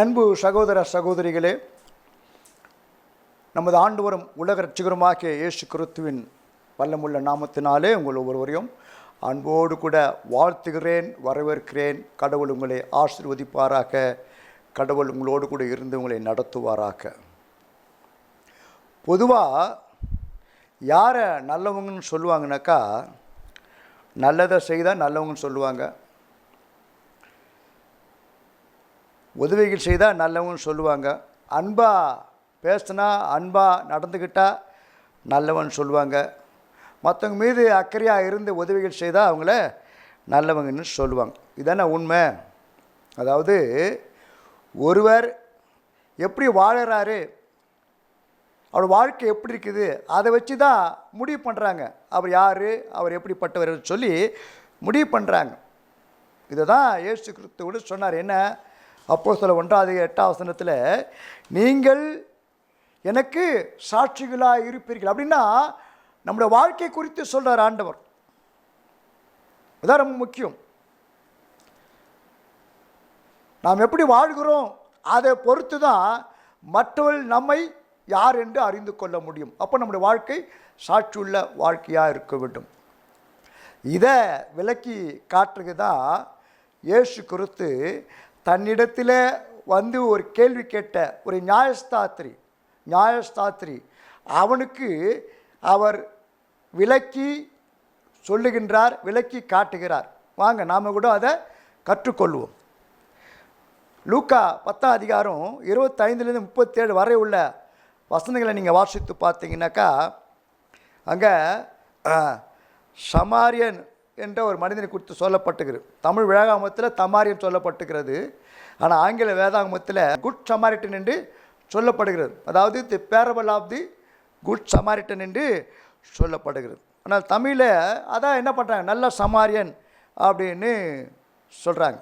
அன்பு சகோதர சகோதரிகளே நமது ஆண்டு வரும் உலக ரட்சிகருமாகிய இயேசு கிறித்துவின் வல்லமுள்ள நாமத்தினாலே உங்கள் ஒவ்வொருவரையும் அன்போடு கூட வாழ்த்துகிறேன் வரவேற்கிறேன். கடவுள் உங்களை ஆசீர்வதிப்பாராக. கடவுள் உங்களோடு கூட இருந்து உங்களை நடத்துவாராக. பொதுவாக யாரை நல்லவங்கன்னு சொல்லுவாங்கனாக்கா நல்லதை செய்தால் நல்லவங்கன்னு சொல்லுவாங்க. உதவிகள் செய்தால் நல்லவன் சொல்லுவாங்க. அன்பாக பேசினா அன்பாக நடந்துக்கிட்டால் நல்லவன் சொல்லுவாங்க. மற்றவங்க மீது அக்கறையாக இருந்து உதவிகள் செய்தால் அவங்கள நல்லவங்கன்னு சொல்லுவாங்க. இதானே உண்மை. அதாவது ஒருவர் எப்படி வாழுறாரு அவர் வாழ்க்கை எப்படி இருக்குது அதை வச்சு தான் முடிவு பண்ணுறாங்க அவர் யார் அவர் எப்படிப்பட்டவர் சொல்லி முடிவு பண்ணுறாங்க இதை தான் ஏசு கிறிஸ்துவோடு சொன்னார். என்ன? அப்போ சில ஒன்றாவது எட்டாம் வசனத்தில் நீங்கள் எனக்கு சாட்சிகளாக இருப்பீர்கள். அப்படின்னா நம்முடைய வாழ்க்கை குறித்து சொல்கிறார் ஆண்டவர். இதான் ரொம்ப முக்கியம். நாம் எப்படி வாழ்கிறோம்? அதை பொறுத்து தான் மற்றவர்கள் நம்மை யார் என்று அறிந்து கொள்ள முடியும். அப்போ நம்முடைய வாழ்க்கை சாட்சியுள்ள வாழ்க்கையாக இருக்க வேண்டும். இதை விளக்கி காட்டுறது தான் இயேசு குறித்து தன்னிடத்தில் வந்து ஒரு கேள்வி கேட்ட ஒரு நியாயஸ்தாத்திரி நியாயஸ்தாத்திரி அவனுக்கு அவர் விளக்கி சொல்லுகின்றார் விளக்கி காட்டுகிறார். வாங்க நாம் கூட அதை கற்றுக்கொள்வோம். லூக்கா பத்தாம் அதிகாரம் இருபத்தைந்துலேருந்து முப்பத்தேழு வரை உள்ள வசனங்களை நீங்கள் வாசித்து பார்த்தீங்கன்னாக்கா அங்கே சமாரியன் என்ற ஒரு மனிதனை குறித்து சொல்லப்பட்டுகிறது. தமிழ் வேதாகமத்தில் தமாரியன் சொல்லப்பட்டுகிறது. ஆனால் ஆங்கில வேதாகமத்தில் குட் சமாரிட்டன் என்று சொல்லப்படுகிறது. அதாவது the parable of the good Samaritan என்று சொல்லப்படுகிறது. ஆனால் தமிழில் அதான் என்ன பண்ணுறாங்க நல்ல சமாரியன் அப்படின்னு சொல்கிறாங்க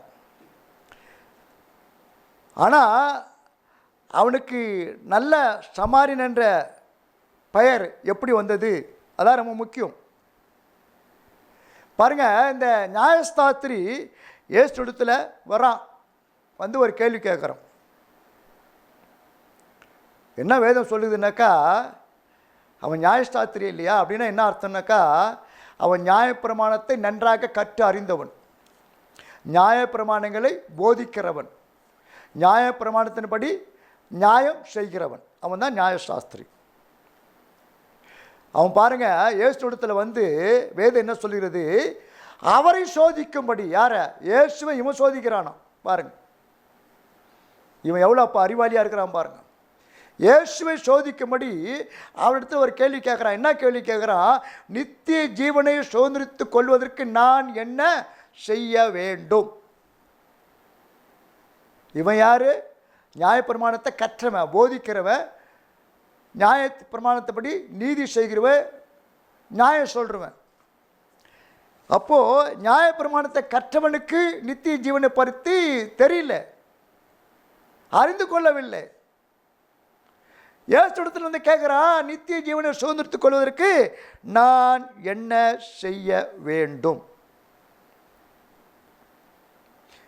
ஆனால் அவனுக்கு நல்ல சமாரியன் என்ற பெயர் எப்படி வந்தது? அதான் ரொம்ப முக்கியம். பாருங்க இந்த நியாயஸ்தாத்திரி ஏசு இடத்துல வரான். வந்து ஒரு கேள்வி கேட்குறான் என்ன வேதம் சொல்லுதுனாக்கா அவன் நியாயஸ்தாத்திரி இல்லையா? அப்படின்னா என்ன அர்த்தம்னாக்கா அவன் நியாயப்பிரமாணத்தை நன்றாக கற்று அறிந்தவன். நியாயப்பிரமாணங்களை போதிக்கிறவன். நியாயப்பிரமாணத்தின்படி நியாயம் செய்கிறவன். அவன் தான் நியாயசாஸ்திரி அவன் பாருங்க ஏசுடத்தில் வந்து வேதம் என்ன சொல்கிறது அவரை சோதிக்கும்படி யார? இயேசுவை இவன் சோதிக்கிறானா பாருங்க. இவன் எவ்வளோ அப்போ அறிவாளியாக இருக்கிறான் பாருங்க. இயேசுவை சோதிக்கும்படி அவரிடத்தில் ஒரு கேள்வி கேட்குறான் என்ன கேள்வி கேட்குறான் நித்திய ஜீவனை சுதந்திரித்து கொள்வதற்கு நான் என்ன செய்ய வேண்டும்? இவன் யார்? நியாயப்பிரமாணத்தை கற்றவன் போதிக்கிறவன் நியாய பிரமாணத்தைப்படி நீதி செய்கிறவன் நியாயம் சொல்கிறவன் அப்போது நியாயப்பிரமாணத்தை கற்றவனுக்கு நித்திய ஜீவனை பருத்தி தெரியல. அறிந்து கொள்ளவில்லை. ஏசுடத்தில் வந்து கேட்குறான் நித்திய ஜீவனை சுதந்திரத்துக் கொள்வதற்கு நான் என்ன செய்ய வேண்டும்?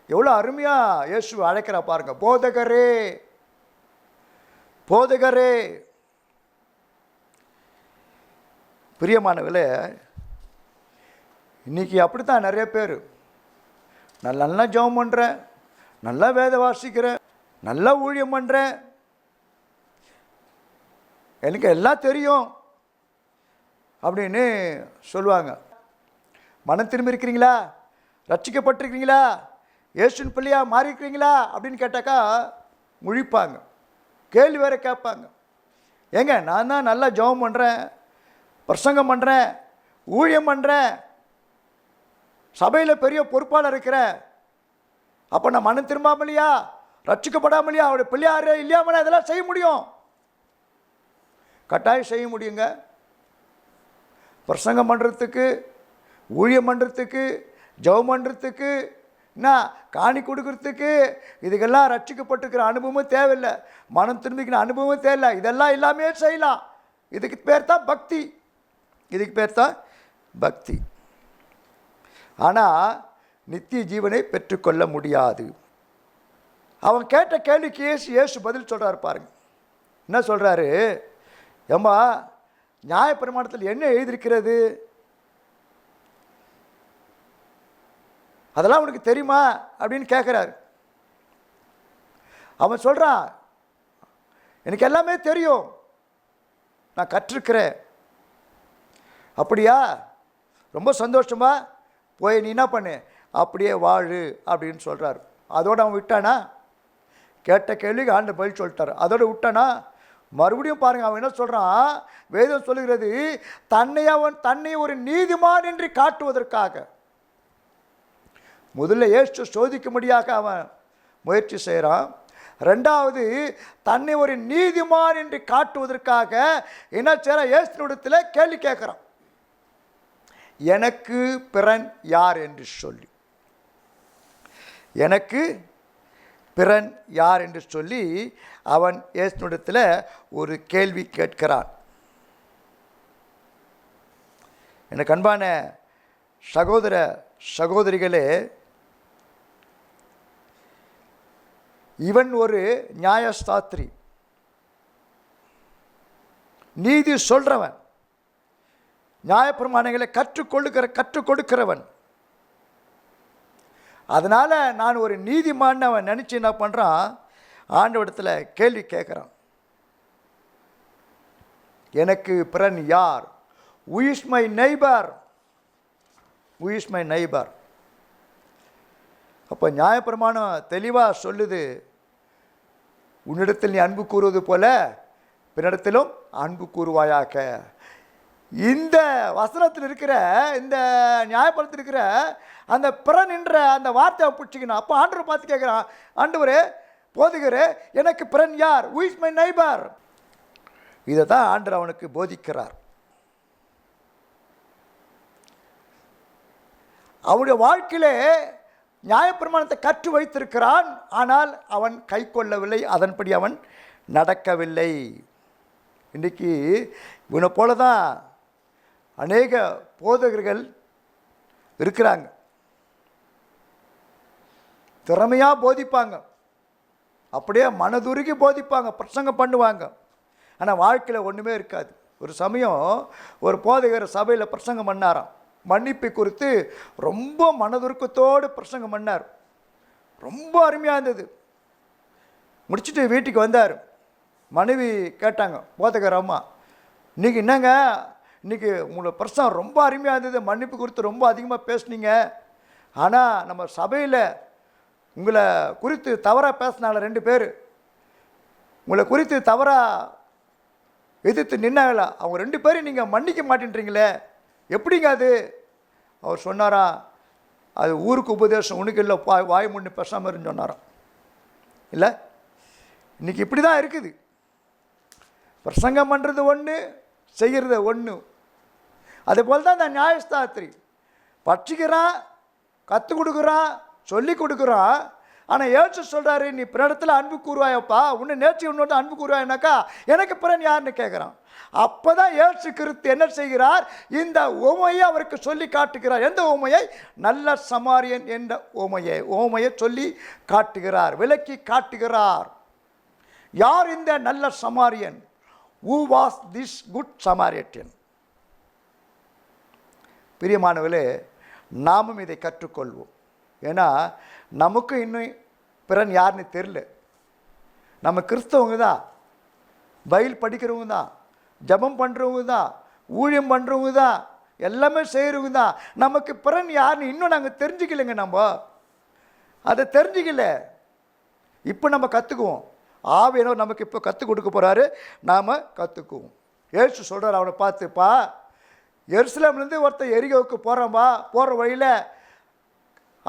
எவ்வளோ அருமையாக இயேசு அழைக்கிறா பாருங்க. போதகரே போதகரே பிரியமானவர்களே இன்றைக்கி அப்படி தான் நிறைய பேர். நான் நல்லா ஜெபம் பண்ணுறேன் நல்லா வேத வாசிக்கிறேன் நல்லா ஊழியம் பண்ணுறேன் எனக்கு எல்லாம் தெரியும் அப்படின்னு சொல்லுவாங்க. மனம் திரும்பி இருக்கிறீங்களா? ரட்சிக்கப்பட்டிருக்கிறீங்களா? ஏசுன் பிள்ளையா மாறியிருக்கிறீங்களா? அப்படின்னு கேட்டாக்கா முழிப்பாங்க. கேள்வி வேறு கேட்பாங்க. ஏங்க நான் தான் நல்லா ஜெபம் பண்ணுறேன் பிரசங்கம் பண்ணுறேன் ஊழியம் பண்ணுறேன் சபையில் பெரிய பொறுப்பாளர் இருக்கிறேன் அப்போ நான் மனம் திரும்பாமலையா ரட்சிக்கப்படாமலையா அவருடைய பிள்ளையாரு இல்லையாமலே இதெல்லாம் செய்ய முடியும்? கட்டாயம் செய்ய முடியுங்க. பிரசங்கம் பண்ணுறதுக்கு ஊழியம் பண்ணுறதுக்கு ஜெபம் பண்ணுறதுக்கு என்ன காணி கொடுக்கறதுக்கு இதுக்கெல்லாம் ரட்சிக்கப்பட்டுருக்கிற அனுபவமும் தேவையில்லை. மனம் திரும்பிக்கிற அனுபவமும் தேவையில்லை. இதெல்லாம் எல்லாமே செய்யலாம். இதுக்கு பேர் தான் பக்தி. இதுக்கு பேர் தான் பக்தி. ஆனால் நித்திய ஜீவனை பெற்றுக்கொள்ள முடியாது. அவன் கேட்ட கேள்விக்கு ஏசு ஏசு பதில் சொல்கிறாரு பாருங்க. என்ன சொல்கிறாரு ஏம்மா நியாயப்பிரமாணத்தில் என்ன எழுதியிருக்கிறது? அதெல்லாம் உனக்கு தெரியுமா? அப்படின்னு கேட்குறாரு அவன் சொல்கிறான் எனக்கு எல்லாமே தெரியும். நான் கற்றுருக்கிறேன் அப்படியா? ரொம்ப சந்தோஷமா? போய் நீ என்ன பண்ணு? அப்படியே வாழு அப்படின்னு சொல்கிறாரு அதோடு அவன் விட்டானா? கேட்ட கேள்விக்கு ஆண்டு பதில் சொல்லிட்டாரு. அதோடு விட்டானா? மறுபடியும் பாருங்கள் அவன் என்ன சொல்கிறான் வேதம் சொல்லுகிறது தன்னை அவன் தன்னை ஒரு நீதிமான் என்று காட்டுவதற்காக. முதல்ல ஏசு சோதிக்கும்படியாக அவன் முயற்சி செய்கிறான் ரெண்டாவது தன்னை ஒரு நீதிமான் என்று காட்டுவதற்காக என்ன செய்கிறான் ஏசுனுடத்தில் கேள்வி கேட்குறான். எனக்கு பிறன் யார் என்று சொல்லி. எனக்கு பிறன் யார் என்று சொல்லி அவன் இயேசுனிடத்தில் ஒரு கேள்வி கேட்கிறான். எனக்கு அன்பான சகோதர சகோதரிகளே இவன் ஒரு நியாயஸ்தாத்ரி. நீதி சொல்கிறவன் நியாயப்பிரமாணங்களை கற்றுக்கொள்ளுகிற கற்றுக் கொடுக்கிறவன் அதனால் நான் ஒரு நீதிமான்னு அவன் நினச்சி என்ன பண்ணுறான் ஆண்டவடத்தில் கேள்வி கேட்குறான். எனக்கு பிறன் யார்? Who is my neighbour who is my neighbour அப்போ நியாயப்பிரமாணம் தெளிவாக சொல்லுது. உன்னிடத்தில் நீ அன்பு கூறுவது போல பின்னிடத்திலும் அன்பு கூறுவாயாக. இந்த வசனத்தில் இருக்கிற இந்த நியாயப்படத்தில் இருக்கிற அந்த பிறன் என்ற அந்த வார்த்தையை பிடிச்சிக்கணும் அப்போ ஆண்டவர் பார்த்து கேட்குறான் ஆண்டவர் போதுகிற எனக்கு பிறன் யார்? உயிஸ் மை நைபர் இதை தான் ஆண்டர் அவனுக்கு போதிக்கிறார். அவனுடைய வாழ்க்கையிலே நியாயப்பிரமாணத்தை கற்று வைத்திருக்கிறான். ஆனால் அவன் கை கொள்ளவில்லை. அதன்படி அவன் நடக்கவில்லை. இன்றைக்கி இவனை போல தான் அநேக போதகர்கள் இருக்கிறாங்க. திறமையாக போதிப்பாங்க. அப்படியே மனதுருகி போதிப்பாங்க பிரசங்கம் பண்ணுவாங்க. ஆனால் வாழ்க்கையில் ஒன்றுமே இருக்காது. ஒரு சமயம் ஒரு போதகர் சபையில் பிரசங்கம் பண்ணாராம். மன்னிப்பை குறித்து ரொம்ப மனதுருக்கத்தோடு பிரசங்கம் பண்ணார். ரொம்ப அருமையாக இருந்தது. முடிச்சுட்டு வீட்டுக்கு வந்தார். மனைவி கேட்டாங்க போதகர் அம்மா இன்றைக்கி என்னங்க? இன்றைக்கி உங்களோட பிரசங்கம் ரொம்ப அருமையாக இருந்தது. மன்னிப்பு குறித்து ரொம்ப அதிகமாக பேசுனீங்க. ஆனால் நம்ம சபையில் உங்களை குறித்து தவறாக பேசினால ரெண்டு பேர். உங்களை குறித்து தவறாக எதிர்த்து நின்னாங்களா? அவங்க ரெண்டு பேரும் நீங்கள் மன்னிக்க மாட்டேன்றீங்களே. எப்படிங்க அது? அவர் சொன்னாரா அது ஊருக்கு உபதேசம் உனக்கு இல்லை வாய் வாய் முன்னு பேசாமல் இருந்து சொன்னாராம். இல்லை? இன்றைக்கி இப்படி தான் இருக்குது. பிரசங்கம் பண்ணுறது ஒன்று செய்கிறது ஒன்று அதே போல் தான் இந்த நியாயஸ்தாத்திரி. பட்சிக்கிறான் கற்றுக் கொடுக்குறான் சொல்லி கொடுக்குறான் ஆனால் ஏற்று சொல்கிறாரு நீ பிற இடத்துல அன்பு கூறுவாயப்பா. உன்னை நேற்று உன்னோட அன்பு கூறுவாய்னாக்கா எனக்கு பிறன் யாருன்னு கேட்குறான் அப்போ தான் ஏற்று கிறிஸ்து என்ன செய்கிறார்? இந்த ஓமையை அவருக்கு சொல்லி காட்டுகிறார். எந்த ஓமையை நல்ல சமாரியன் என்ற ஓமையை ஓமையை சொல்லி காட்டுகிறார் விலக்கி காட்டுகிறார். யார் இந்த நல்ல சமாரியன்? Who was this good Samaritan பிரியமானவர்களே நாமும் இதை கற்றுக்கொள்வோம். ஏன்னா நமக்கு இன்னும் பிறன் யாருன்னு தெரில நம்ம கிறிஸ்தவங்க தான். பயில் படிக்கிறவங்க தான். ஜபம் பண்ணுறவங்க தான். ஊழியம் பண்ணுறவங்க தான். எல்லாமே செய்கிறவங்க தான். நமக்கு பிறன் யாருன்னு இன்னும் நாங்கள் தெரிஞ்சுக்கலைங்க நம்ம. அதை தெரிஞ்சுக்கல. இப்போ நம்ம கற்றுக்குவோம் ஆவியனோ நமக்கு இப்போ கற்றுக் கொடுக்க போகிறாரு நாம் கற்றுக்குவோம் ஏசு சொல்கிறார் அவனை பார்த்துப்பா. எருசலேம்லேருந்து ஒருத்தன் எரிகோவுக்கு போகிறான்பா போகிற வழியில்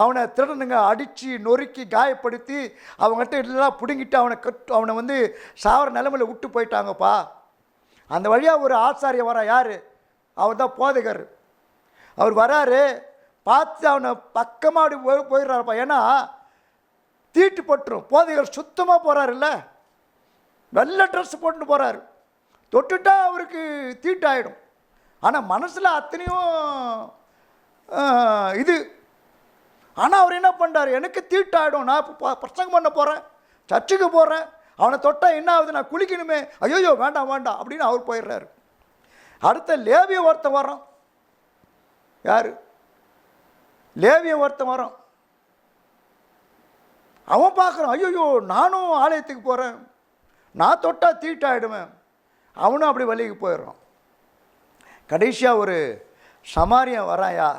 அவனை திருடனுங்க அடித்து நொறுக்கி காயப்படுத்தி அவங்ககிட்ட எல்லாம் பிடுங்கிட்டு அவனை கட் அவனை வந்து சாவர நிலமையில் விட்டு போயிட்டாங்கப்பா. அந்த வழியாக ஒரு ஆச்சாரியம் வர யார்? அவர் தான் போதகர். அவர் வராரு பார்த்து அவனை பக்கமாக அப்படி போய் போயிடுறாருப்பா. ஏன்னா தீட்டு பட்டுரும். போதகர் சுத்தமாக போகிறாருல்ல வெள்ளை ட்ரெஸ் போட்டுட்டு போகிறாரு தொட்டுட்டா அவருக்கு தீட்டாயிடும். ஆனால் மனசில் அத்தனையும் இது. ஆனால் அவர் என்ன பண்ணுறாரு எனக்கு தீட்டாயிடும். நான் இப்போ பிரசங்கம் பண்ண போகிறேன் சர்ச்சுக்கு போகிறேன் அவனை தொட்டால் என்ன ஆகுது? நான் குளிக்கணுமே. ஐயோயோ வேண்டாம் வேண்டாம் அப்படின்னு அவர் போயிடுறாரு. அடுத்த லேவிய ஒருத்தன் வரோம் யார்? லேவிய ஒருத்தன் வரோம் அவன் பார்க்குறான் ஐயோயோ நானும் ஆலயத்துக்கு போகிறேன் நான் தொட்டால் தீட்டாயிடுவேன். அவனும் அப்படி வழிக்கு போயிடுறான். கடைசியாக ஒரு சமாரியம் வரான்யா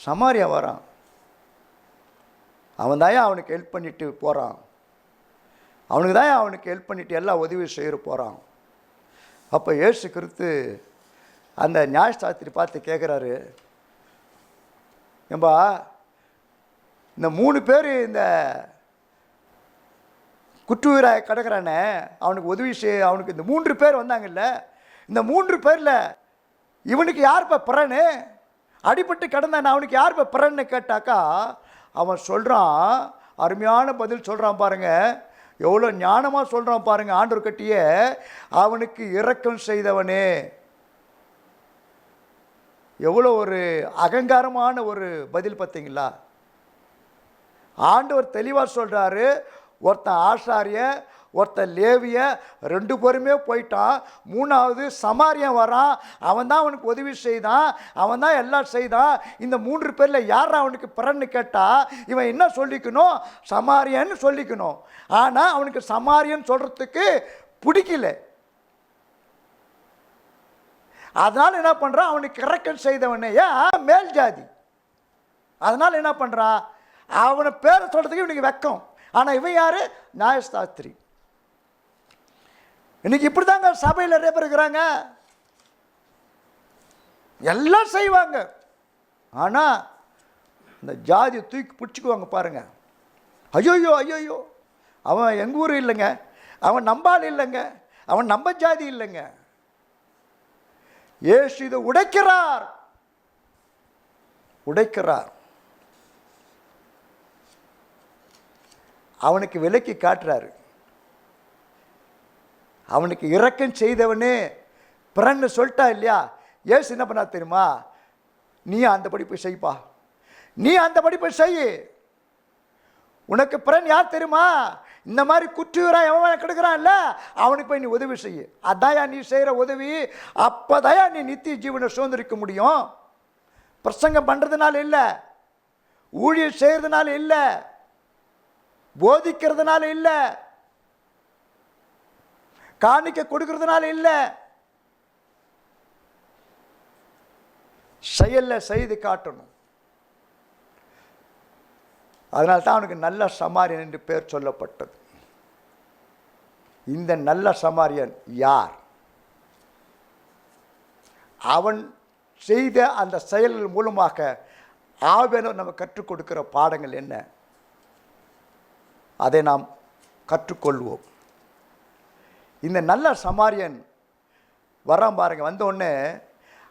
சமாரியம் வரான். அவன் தாயா அவனுக்கு ஹெல்ப் பண்ணிட்டு போகிறான் அவனுக்கு தான் அவனுக்கு ஹெல்ப் பண்ணிட்டு எல்லா உதவி செய்ய போகிறான் அப்போ ஏசு கிறிஸ்து அந்த நியாயசாஸ்திரி பார்த்து கேட்குறாரு ஏம்பா இந்த மூணு பேர் இந்த குற்றுயிராக கிடக்கிறானே அவனுக்கு உதவி செய்ய அவனுக்கு இந்த மூன்று பேர் வந்தாங்கல்ல இந்த மூன்று பேரில் இவனுக்கு யார் இப்போ பிறனு? அடிபட்டு கிடந்தான் அவனுக்கு யார் இப்போ பிறன்னு கேட்டாக்கா அவன் சொல்கிறான் அருமையான பதில் சொல்கிறான் பாருங்கள் எவ்வளோ ஞானமாக சொல்கிறான் பாருங்கள் ஆண்டவர் கட்டிய அவனுக்கு இரக்கம் செய்தவனே. எவ்வளோ ஒரு அகங்காரமான ஒரு பதில் பார்த்தீங்களா? ஆண்டவர் தெளிவாக சொல்கிறாரு ஒருத்தன் ஆசாரிய ஒருத்தன் லேவிய ரெண்டு பேருமே போயிட்டான். மூணாவது சமாரியம் வரான். அவன் தான் அவனுக்கு உதவி செய்தான். அவன் தான் எல்லாம் செய்தான். இந்த மூன்று பேரில் யார் அவனுக்கு பிறன்னு கேட்டால் இவன் என்ன சொல்லிக்கணும்? சமாரியன்னு சொல்லிக்கணும். ஆனால் அவனுக்கு சமாரியன் சொல்கிறதுக்கு பிடிக்கல. அதனால் என்ன பண்ணுறான் அவனுக்கு இறக்கம் செய்தவனே. ஏன் மேல் ஜாதி. அதனால் என்ன பண்ணுறான் அவனை பேரை சொல்கிறதுக்கு இவனுக்கு வெக்கம். ஆனால் இவன் யார்? நியாயசாஸ்திரி இன்னைக்கு இப்படி தாங்க சபையில் நிறைய பேர் இருக்கிறாங்க. எல்லாம் செய்வாங்க. ஆனால் இந்த ஜாதி தூக்கி பிடிச்சிக்குவாங்க பாருங்க. ஐயோயோ ஐயோயோ. அவன் எங்கள் ஊர் இல்லைங்க. அவன் நம்பாள் இல்லைங்க. அவன் நம்ப ஜாதி இல்லைங்க. ஏசு இதை உடைக்கிறார். உடைக்கிறார். அவனுக்கு விலக்கி காட்டுறாரு. அவனுக்கு இரக்கம் செய்தவனே. பிறன்னு சொல்லிட்டா இல்லையா? ஏசு என்ன பண்ணா தெரியுமா? நீ அந்த படிப்பை செய்ப்பா. நீ அந்த படிப்பை செய். உனக்கு பிறன் யார் தெரியுமா? இந்த மாதிரி குற்றியூரா எவன் கெடுக்கிறான்ல அவனுக்கு போய் நீ உதவி செய்ய அதாயா நீ செய்கிற உதவி. அப்போதாயா நீ நித்திய ஜீவனை சுதந்திரிக்க முடியும். பிரசங்கம் பண்ணுறதுனால இல்லை. ஊழியர் செய்கிறதுனால இல்லை. போதிக்கிறதுனால இல்லை. காணிக்க கொடுக்கறதுனால இல்லை. செயலில் செய்து காட்டணும். அதனால தான் அவனுக்கு நல்ல சமாரியன் என்று பேர் சொல்லப்பட்டது. இந்த நல்ல சமாரியன் யார்? அவன் செய்த அந்த செயல்கள் மூலமாக ஆவேனும் நம்ம கற்றுக் கொடுக்கிற பாடங்கள் என்ன? அதை நாம் கற்றுக்கொள்வோம். இந்த நல்ல சமாரியன் வரான் பாருங்கள் வந்தோடனே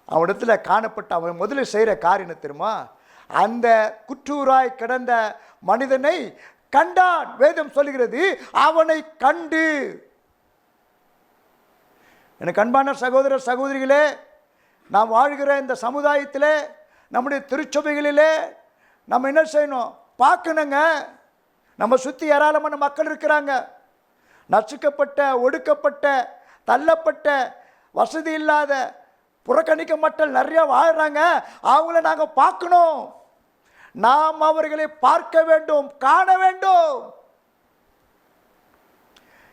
அவனிடத்தில் அவனிடத்துல காணப்பட்ட அவன் முதல்ல செய்கிற காரியம் தெரியுமா? அந்த குற்றூராய் கிடந்த மனிதனை கண்டான். வேதம் சொல்லுகிறது அவனை கண்டு. எனக்கு அன்பான சகோதர சகோதரிகளே நாம் வாழ்கிற இந்த சமுதாயத்தில் நம்முடைய திருச்சபைகளிலே நம்ம என்ன செய்யணும்? பார்க்கணுங்க. நம்ம சுற்றி ஏராளமான மக்கள் இருக்கிறாங்க. நசுக்கப்பட்ட ஒடுக்கப்பட்ட தள்ளப்பட்ட வசதி இல்லாத புறக்கணிக்க மக்கள் நிறைய வாழ்கிறாங்க அவங்கள நாங்கள் பார்க்கணும். நாம் அவர்களை பார்க்க வேண்டும் காண வேண்டும்.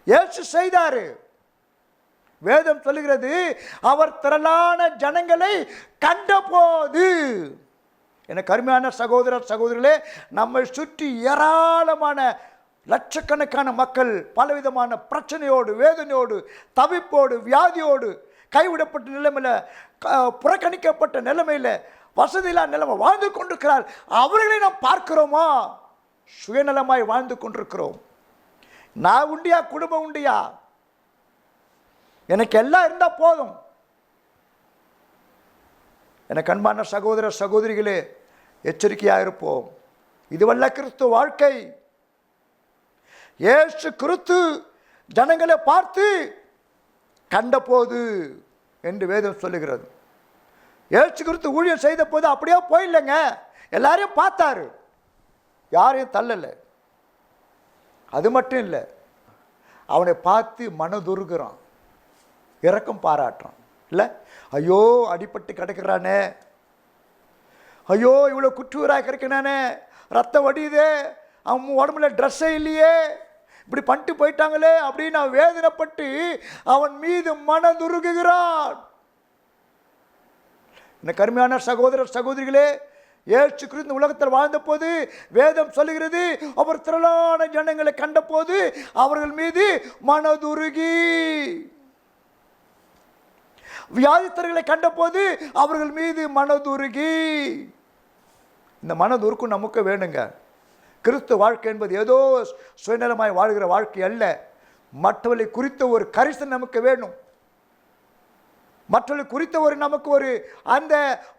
ஏசு செய்தாரு. வேதம் சொல்லுகிறது அவர் திரளான ஜனங்களை கண்டபோது. என கருமையான சகோதர சகோதரிகளே நம்மை சுற்றி ஏராளமான லட்சக்கணக்கான மக்கள் பலவிதமான பிரச்சனையோடு வேதனையோடு தவிப்போடு வியாதியோடு கைவிடப்பட்ட நிலைமையில் க- புறக்கணிக்கப்பட்ட நிலைமையில் வசதியில்லா நிலைமை வாழ்ந்து கொண்டிருக்கிறார். அவர்களை நாம் பார்க்கிறோமா? சுயநலமாய் வாழ்ந்து கொண்டிருக்கிறோம். நான் உண்டியா குடும்பம் உண்டியா? எனக்கு எல்லாம் இருந்தால் போதும். எனக்கு அன்பான சகோதர சகோதரிகளே எச்சரிக்கையாக இருப்போம். இதுவல்ல கிறிஸ்துவ வாழ்க்கை. ஏசு கிறிஸ்து ஜனங்களை பார்த்து கண்டபோது என்று வேதம் சொல்லுகிறது. ஏசு கிறிஸ்து ஊழியம் செய்த போது அப்படியே போயில்லைங்க. எல்லாரையும் பார்த்தாரு. யாரையும் தள்ளலை. அது மட்டும் இல்லை அவனை பார்த்து மனதுருகிறான். இரக்கம் பாராட்டுறான். இல்லை? ஐயோ அடிபட்டு கிடக்கிறானே. ஐயோ இவ்வளோ குற்றுவராக கிடைக்கிறானே. ரத்தம் வடியுதே. அவன் உடம்புல ட்ரெஸ்ஸே இல்லையே. இப்படி பண்ணிட்டு போயிட்டாங்களே அப்படின்னு அவன் வேதனைப்பட்டு அவன் மீது மனதுருகுகிறான். இந்த கருமையான சகோதரர் சகோதரிகளே ஏற்று கிறிஸ்து உலகத்தில் வாழ்ந்தபோது வேதம் சொல்லுகிறது அவர் திரளான ஜனங்களை கண்டபோது அவர்கள் மீது மனதுருகி. வியாதித்தர்களை கண்டபோது அவர்கள் மீது மனதுருகி. இந்த மனதுருக்கும் நமக்கு வேணுங்க. கிறிஸ்து வாழ்க்கை என்பது ஏதோ சுயநலமாய் வாழ்கிற வாழ்க்கை அல்ல. மற்றவர்களை குறித்த ஒரு கரிசன் நமக்கு வேணும். மற்றவர்கள் குறித்த ஒரு நமக்கு ஒரு அந்த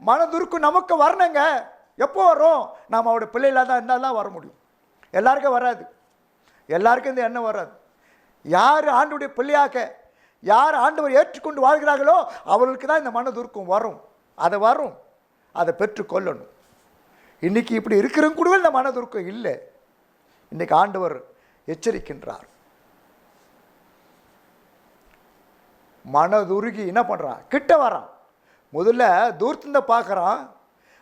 மனதுருக்கு நமக்கு வரணுங்க. எப்போ வரும் நாம் அவரோட பிள்ளைகளாக தான் இருந்தால் தான் வர முடியும். எல்லாருக்கும் வராது. எல்லாருக்கும் இந்த எண்ணம் வராது. யார் ஆண்டுடைய பிள்ளையாக யார் ஆண்டவர் ஏற்றுக்கொண்டு வாழ்கிறார்களோ அவர்களுக்கு தான் இந்த மனதுருக்கம் வரும். அதை வரும். அதை பெற்றுக்கொள்ளணும். இன்றைக்கி இப்படி இருக்கிறவங்க கூட இந்த மனதுருக்கம் இல்லை. இன்றைக்கு ஆண்டவர் எச்சரிக்கின்றார். மனதுருகி என்ன பண்ணுறான் கிட்ட வரான். முதல்ல தூரத்துந்த பார்க்குறான்.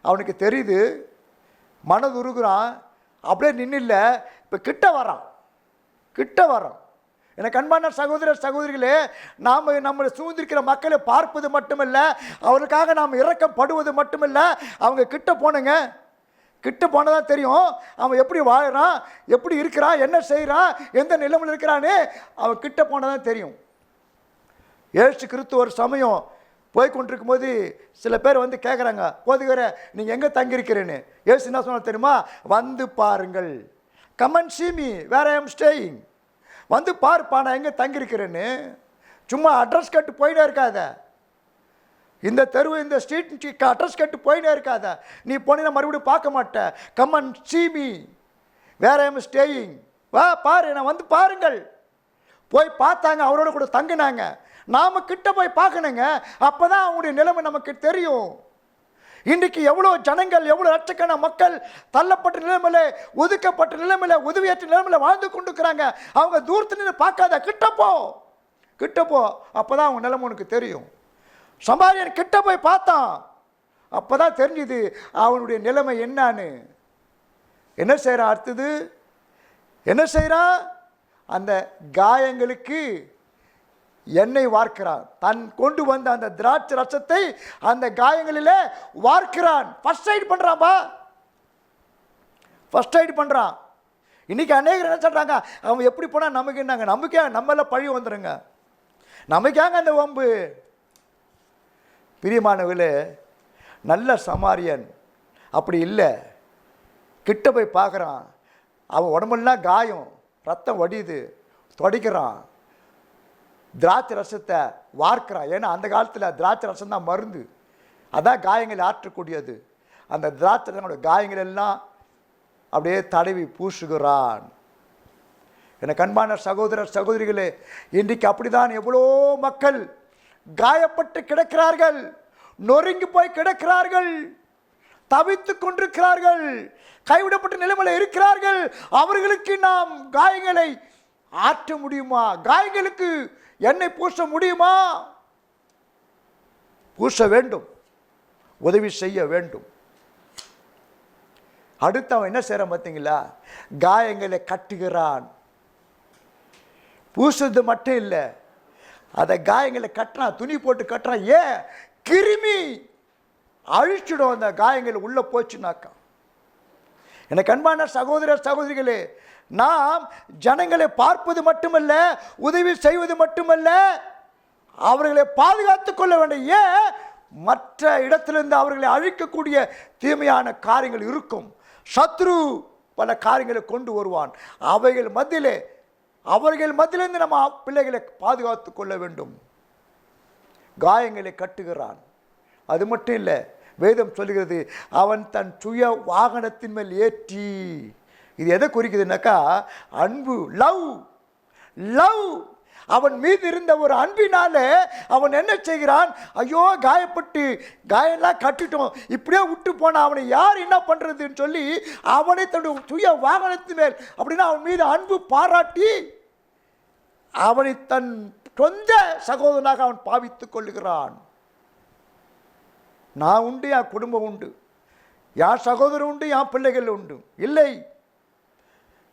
அவனுக்கு தெரியுது மனதுருகுறான். அப்படியே நின்று இல்லை இப்போ கிட்ட வரான். கிட்ட வரான். எனக்கு அன்பான சகோதர சகோதரிகளே நாம் நம்மளை சூழ்ந்திருக்கிற மக்களை பார்ப்பது மட்டுமில்லை அவருக்காக நாம் இறக்கப்படுவது மட்டுமில்லை அவங்க கிட்ட போனுங்க. கிட்ட போனதாக தெரியும். அவன் எப்படி வாழ்கிறான் எப்படி இருக்கிறான் என்ன செய்கிறான் எந்த நிலைமையில் இருக்கிறான்னு அவன் கிட்ட போனதான் தெரியும். ஏசு கிறிஸ்து ஒரு சமயம் போய் கொண்டிருக்கும் போது சில பேர் வந்து கேட்குறாங்க போதுகிற நீங்கள் எங்கே தங்கியிருக்கிறேன்னு? ஏசு என்ன சொன்னால் தெரியுமா? வந்து பாருங்கள். Come and see me where I'm staying வந்து பாருப்பா நான் எங்கே தங்கியிருக்கிறேன்னு? சும்மா அட்ரஸ் கட்டு போயிட்டே இருக்காத. இந்த தெருவு இந்த ஸ்ட்ரீட் அட்ரஸ் கேட்டு போயின்னே இருக்காத. நீ போனீங்கன்னா மறுபடியும் பார்க்க மாட்ட. Come and see me where I'm staying வா பாரு நான் வந்து பாருங்கள். போய் பார்த்தாங்க அவரோட கூட தங்கினாங்க. நாம கிட்ட போய் பார்க்கணுங்க. அப்போ தான் அவங்களுடைய நிலைமை நமக்கு தெரியும். இன்றைக்கு எவ்வளோ ஜனங்கள் எவ்வளோ லட்சக்கண மக்கள் தள்ளப்பட்ட நிலைமையில் ஒதுக்கப்பட்ட நிலைமையில் உதவியற்ற நிலைமையில் வாழ்ந்து கொண்டுக்கிறாங்க அவங்க தூரத்தில் பார்க்காத. கிட்டப்போ கிட்டப்போ அப்போ தான் அவங்க நிலைமை உனக்கு தெரியும். சமாரியன் கிட்ட போய் பார்த்தான். அப்போ தான் தெரிஞ்சுது அவனுடைய நிலைமை என்னன்னு. என்ன செய்கிறான் அடுத்தது என்ன செய்கிறான் அந்த காயங்களுக்கு எண்ணெய் வார்க்கிறான் தன் கொண்டு வந்த அந்த திராட்சை ரசத்தை அந்த காயங்களில் வார்க்கிறான். ஃபர்ஸ்ட் எய்ட் பண்ணுறான்பா ஃபஸ்ட் எய்ட் பண்ணுறான் இன்னைக்கு அநேகர் என்ன சொல்கிறாங்க அவன் எப்படி போனால் நமக்கு என்னங்க? நமக்கே நம்மள பழி வந்துடுங்க நமக்காங்க அந்த வம்பு. பிரியமானவர்களே நல்ல சமாரியன் அப்படி இல்லை. கிட்ட போய் பார்க்குறான். அவன் உடம்பெல்லாம் காயம். ரத்தம் வடியுது. தொடைக்கிறான். திராட்சை ரசத்தை வார்க்கிறான். ஏன்னா அந்த காலத்தில் திராட்சை ரசம் தான் மருந்து. அதான் காயங்களை ஆற்றக்கூடியது. அந்த திராட்சை ரசங்களோட காயங்கள் எல்லாம் அப்படியே தடவி பூசுகிறான். என கண்பான சகோதரர் சகோதரிகளே இன்றைக்கு அப்படிதான் எவ்வளோ மக்கள் காயப்பட்டு கிடக்கிறார்கள் நொறுங்கி போய் கிடக்கிறார்கள் தவித்து கொண்டிருக்கிறார்கள் கைவிடப்பட்ட நிலைமையில் இருக்கிறார்கள். அவர்களுக்கு நாம் காயங்களை ஆற்ற முடியுமா? காயங்களுக்கு எண்ணெய் பூச முடியுமா? பூச வேண்டும். உதவி செய்ய வேண்டும். அடுத்து அவன் என்ன செய்கிறான் பார்த்தீங்களா காயங்களை கட்டுகிறான். பூசுறது மட்டும் இல்லை அதை காயங்களை கட்டுறான் துணி போட்டு கட்டுறான் ஏன்? கிருமி அழிச்சிடும் அந்த காயங்கள் உள்ளே போச்சுனாக்கா. எனக்கு அன்பான சகோதர சகோதரிகளே நாம் ஜனங்களை பார்ப்பது மட்டுமல்ல உதவி செய்வது மட்டுமல்ல அவர்களை பாதுகாத்து கொள்ள வேண்டும். ஏன்? மற்ற இடத்திலிருந்து அவர்களை அழிக்கக்கூடிய தீமையான காரியங்கள் இருக்கும். சத்ரு பல காரியங்களை கொண்டு வருவான். அவைகள் மத்தியிலே அவர்கள் மத்தியிலிருந்து நம்ம பிள்ளைகளை பாதுகாத்து கொள்ள வேண்டும். காயங்களை கட்டுகிறான். அது மட்டும் இல்லை வேதம் சொல்லுகிறது அவன் தன் சுய வாகனத்தின் மேல் ஏற்றி. இது எதை குறிக்குதுனாக்கா அன்பு லவ். லவ். அவன் மீது இருந்த ஒரு அன்பினாலே அவன் என்ன செய்கிறான்? ஐயோ காயப்பட்டு காயெல்லாம் கட்டிட்டோம். இப்படியே விட்டு போனா அவனை யார் என்ன பண்ணுறதுன்னு சொல்லி அவனை தன்னுடைய சுய வாகனத்து மேல் அப்படின்னா அவன் மீது அன்பு பாராட்டி அவனை தன் சொந்த சகோதரனாக அவன் பாவித்துக் கொள்ளுகிறான். நான் உண்டு என் குடும்பம் உண்டு. என் சகோதரன் உண்டு என் பிள்ளைகள் உண்டு? இல்லை.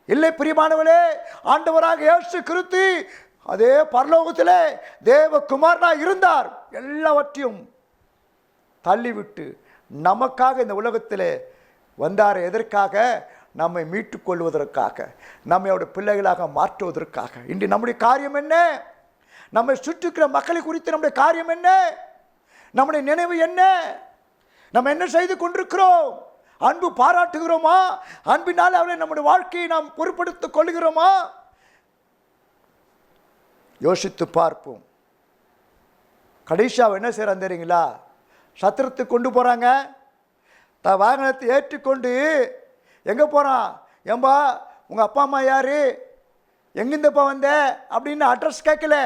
இல்லை பிரியமானவளே ஆண்டவராக இயேசு கிருத்தி அதே பரலோகத்திலே தேவகுமாரனா இருந்தார். எல்லாவற்றையும் தள்ளிவிட்டு நமக்காக இந்த உலகத்தில் வந்தார் எதற்காக? நம்மை மீட்டுக் கொள்வதற்காக நம்மையோட பிள்ளைகளாக மாற்றுவதற்காக. இன்று நம்முடைய காரியம் என்ன? நம்மை சுற்றிக்கிற மக்களை குறித்து நம்முடைய காரியம் என்ன? நம்முடைய நினைவு என்ன? நம்ம என்ன செய்து கொண்டிருக்கிறோம்? அன்பு பாராட்டுகிறோமா? அன்பினால் அவளை நம்முடைய வாழ்க்கையை நாம் பொருட்படுத்திக் கொள்கிறோமா? யோசித்து பார்ப்போம். கடைசியாக என்ன செய்கிறான் தெரியுங்களா? சத்திரத்துக்கு கொண்டு போகிறாங்க த வாகனத்தை ஏற்றிக்கொண்டு எங்கே போகிறான் ஏம்பா உங்கள் அப்பா அம்மா யார்? எங்கேருந்துப்பா வந்த? அப்படின்னு அட்ரஸ் கேட்கல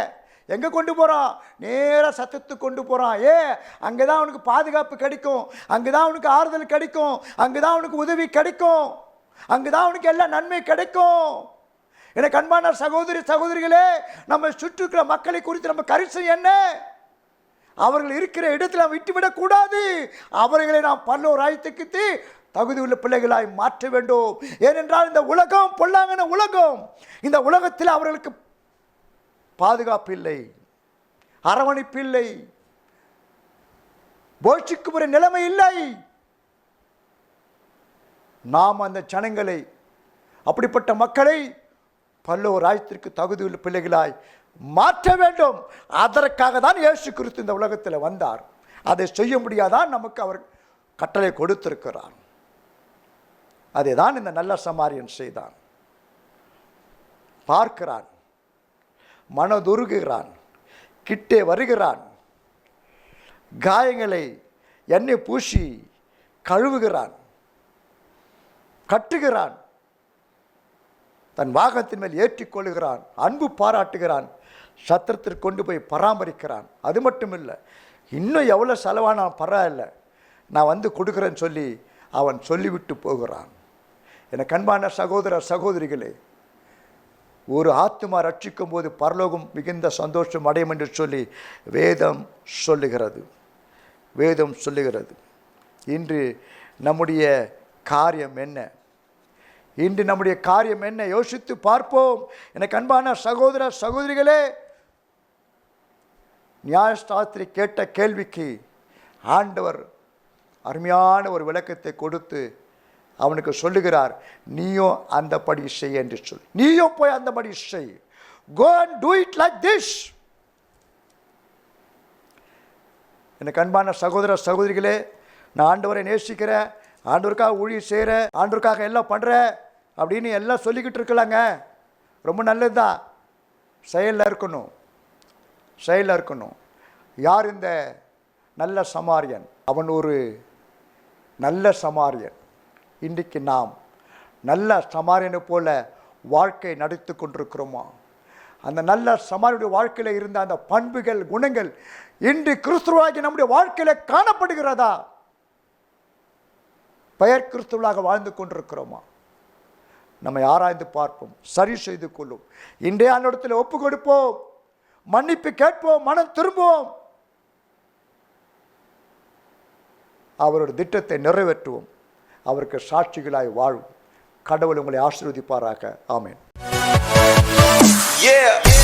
எங்கே கொண்டு போகிறான் நேராக சத்தத்துக்கு கொண்டு போகிறான் ஏ அங்கே தான் அவனுக்கு பாதுகாப்பு கிடைக்கும். அங்கே தான் அவனுக்கு ஆறுதல் கிடைக்கும். அங்கே தான் அவனுக்கு உதவி கிடைக்கும். அங்கே தான் அவனுக்கு எல்லா நன்மை கிடைக்கும். என கண்பான சகோதரி சகோதரிகளே நம்ம சுற்றுக்கிற மக்களை குறித்து நம்ம கரிசம் என்ன? அவர்கள் இருக்கிற இடத்துல விட்டுவிடக்கூடாது. அவர்களை நாம் பல்லோர் ஆயத்துக்கு தகுதி உள்ள பிள்ளைகளாய் மாற்ற வேண்டும். ஏனென்றால் இந்த உலகம் பொல்லாங்கன உலகம். இந்த உலகத்தில் அவர்களுக்கு பாதுகாப்பு இல்லை. அரவணைப்பு இல்லை. போஷிக்கும் ஒரு நிலைமை இல்லை. நாம் அந்த ஜனங்களை அப்படிப்பட்ட மக்களை பல்லோர் ராஜ்யத்திற்கு தகுதியுள்ள பிள்ளைகளாய் மாற்ற வேண்டும். அதற்காக தான் இயேசு கிறிஸ்து இந்த உலகத்தில் வந்தார். அதை செய்ய முடியாதான் நமக்கு அவர் கட்டளை கொடுத்திருக்கிறார். அதை தான் இந்த நல்ல சமாரியன் செய்தான். பார்க்கிறான் மனதுருகுகிறான் கிட்டே வருகிறான் காயங்களை எண்ணெய் பூசி கழுவுகிறான் கட்டுகிறான் தன் வாகனத்தின் மேல் ஏற்றிக்கொள்கிறான் அன்பு பாராட்டுகிறான் சத்திரத்திற்கு கொண்டு போய் பராமரிக்கிறான். அது மட்டும் இல்லை இன்னும் எவ்வளோ செலவான பரவாயில்ல. நான் வந்து கொடுக்குறேன்னு சொல்லி அவன் சொல்லிவிட்டு போகிறான். எனக்கு அன்பான சகோதர சகோதரிகளே ஒரு ஆத்மா ரட்சிக்கும் போது பரலோகம் மிகுந்த சந்தோஷம் அடையும் என்று சொல்லி வேதம் சொல்லுகிறது. வேதம் சொல்லுகிறது. இன்று நம்முடைய காரியம் என்ன? இன்று நம்முடைய காரியம் என்ன? யோசித்து பார்ப்போம். எனக்கு அன்பான சகோதர சகோதரிகளே நியாயஸ்தாத்திரி கேட்ட கேள்விக்கு ஆண்டவர் அருமையான ஒரு விளக்கத்தை கொடுத்து அவனுக்கு சொல்லுகிறார் நீயும் அந்த படி செய் என்று சொல். நீயும் போய் அந்த படி செய். Go and do it like this எனக்கு அன்பான சகோதர சகோதரிகளே நான் ஆண்டவரை நேசிக்கிறேன் ஆண்டவருக்காக ஊழி செய்கிறேன் ஆண்டவருக்காக எல்லாம் பண்ணுறேன் அப்படின்னு எல்லாம் சொல்லிக்கிட்டு இருக்கலாங்க. ரொம்ப நல்லது தான் செயலில் இருக்கணும். செயலில் இருக்கணும். யார் இந்த நல்ல சமாரியன்? அவன் ஒரு நல்ல சமாரியன். இன்றைக்கு நாம் நல்ல சமாரியனை போல வாழ்க்கை நடத்தி கொண்டிருக்கிறோமா? அந்த நல்ல சமாரியுடைய வாழ்க்கையில் இருந்த அந்த பண்புகள் குணங்கள் இன்று கிறிஸ்துவாகி நம்முடைய வாழ்க்கையில் காணப்படுகிறதா? பெயர் கிறிஸ்துவலாக வாழ்ந்து கொண்டிருக்கிறோமா? நம்மை ஆராய்ந்து பார்ப்போம் சரி செய்து கொள்ளும். இன்றைய ஆண்டத்தில் ஒப்பு கொடுப்போம் மன்னிப்பு கேட்போம் மனம் திரும்புவோம். அவரோட திட்டத்தை நிறைவேற்றுவோம். அவருக்கு சாட்சிகளாய் வாழும். கடவுள் உங்களை ஆசீர்வதிப்பாராக. ஆமேன். Yeah.